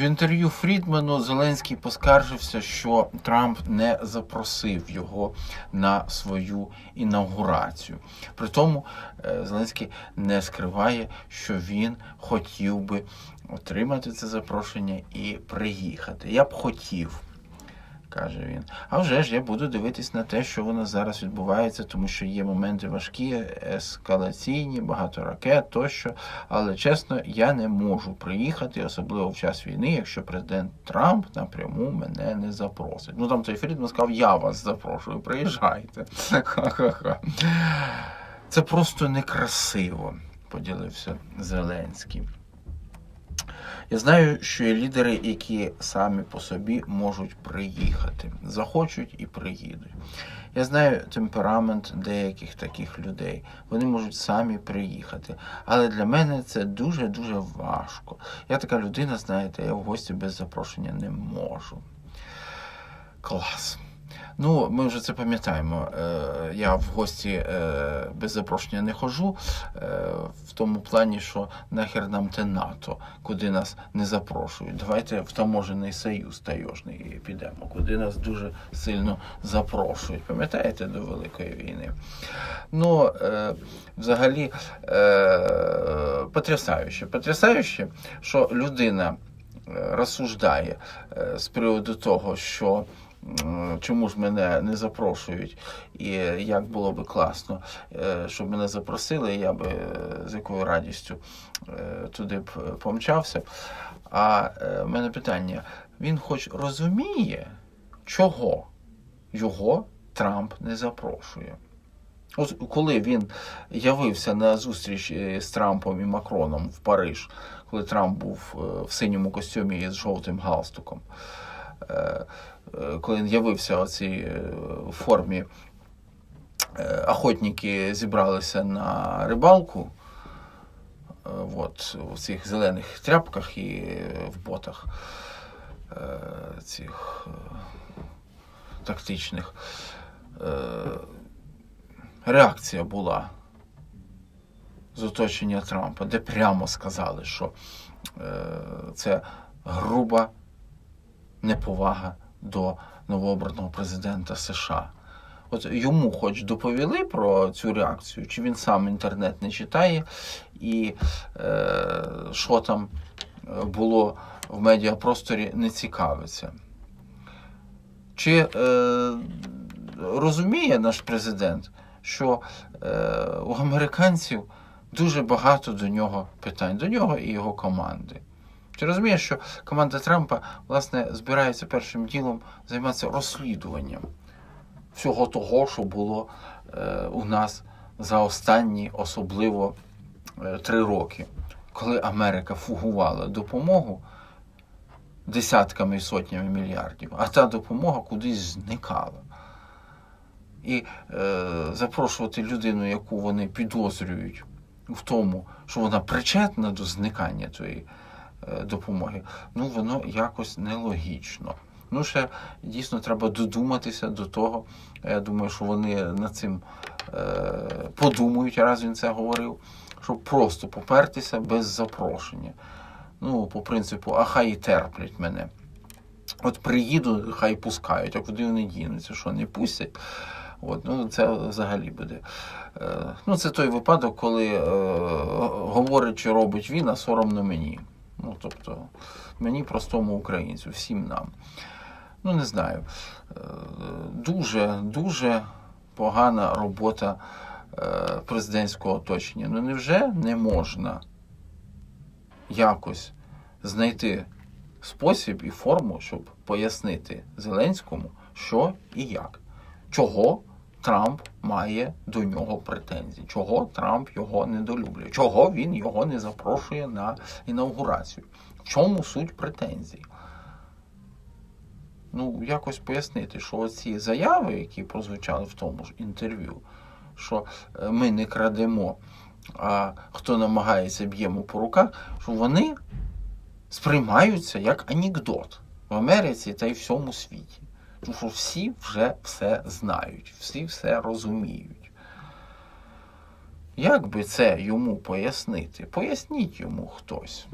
В інтерв'ю Фрідману Зеленський поскаржився, що Трамп не запросив його на свою інаугурацію. При тому е, Зеленський не скриває, що він хотів би отримати це запрошення і приїхати. Я б хотів. Каже він. А вже ж я буду дивитись на те, що воно зараз відбувається, тому що є моменти важкі, ескалаційні, багато ракет тощо. Але чесно, я не можу приїхати, особливо в час війни, якщо президент Трамп напряму мене не запросить. Ну там той Фрідман сказав, я вас запрошую, приїжджайте. Ха-ха-ха. Це просто некрасиво, поділився Зеленський. Я знаю, що є лідери, які самі по собі можуть приїхати, захочуть і приїдуть. Я знаю темперамент деяких таких людей. Вони можуть самі приїхати. Але для мене це дуже-дуже важко. Я така людина, знаєте, я в гості без запрошення не можу. Клас. Ну, ми вже це пам'ятаємо. Е, Я в гості е, без запрошення не ходжу, е, в тому плані, що нахер нам те НАТО, куди нас не запрошують. Давайте в таможений союз тайожний підемо, куди нас дуже сильно запрошують. Пам'ятаєте до Великої війни? Ну, взагалі, потрясающе. Потрясающе, що людина розсуждає з приводу того, що чому ж мене не запрошують, і як було би класно, е, щоб мене запросили, я би е, з якою радістю е, туди б помчався. А е, в мене питання: він хоч розуміє, чого його Трамп не запрошує? От коли він явився на зустріч е, з Трампом і Макроном в Париж, коли Трамп був е, в синьому костюмі з жовтим галстуком, е, е, коли він явився у цій е, формі, е, охотники зібралися на рибалку. е, От, у цих зелених тряпках і е, в ботах е, цих е, тактичних. Е, реакція була з оточення Трампа, де прямо сказали, що е, це груба неповага до новообраного президента США. От йому хоч доповіли про цю реакцію, чи він сам інтернет не читає, і е, що там е, було в медіапросторі, не цікавиться. Чи е, розуміє наш президент, що е, у американців дуже багато до нього питань, до нього і його команди. Чи розуміє, що команда Трампа власне збирається першим ділом займатися розслідуванням всього того, що було е, у нас за останні особливо е, три роки, коли Америка фугувала допомогу десятками і сотнями мільярдів, а та допомога кудись зникала. І е, запрошувати людину, яку вони підозрюють в тому, що вона причетна до зникання е, допомоги, ну воно якось нелогічно. Ну, ще дійсно треба додуматися до того. Я думаю, що вони над цим е, подумають, раз він це говорив, щоб просто попертися без запрошення. Ну, по принципу, а хай і терплять мене. От приїду, хай пускають, а куди вони дінуться, що не пустять. От, ну, це взагалі буде. Е, ну, це той випадок, коли е, говорить, що робить він, а соромно мені. Тобто, мені, простому українцю, всім нам. Ну, не знаю. Е, дуже, дуже погана робота е, президентського оточення. Ну, невже не можна якось знайти спосіб і форму, щоб пояснити Зеленському, що і як, чого Трамп має до нього претензії, чого Трамп його недолюблює, чого він його не запрошує на інаугурацію. В чому суть претензій? Ну, якось пояснити, що ці заяви, які прозвучали в тому ж інтерв'ю, що е, ми не крадемо, а хто намагається б'ємо по руках, що вони сприймаються як анекдот в Америці та й всьому світі. Тому що всі вже все знають, всі все розуміють. Як би це йому пояснити? Поясніть йому хтось.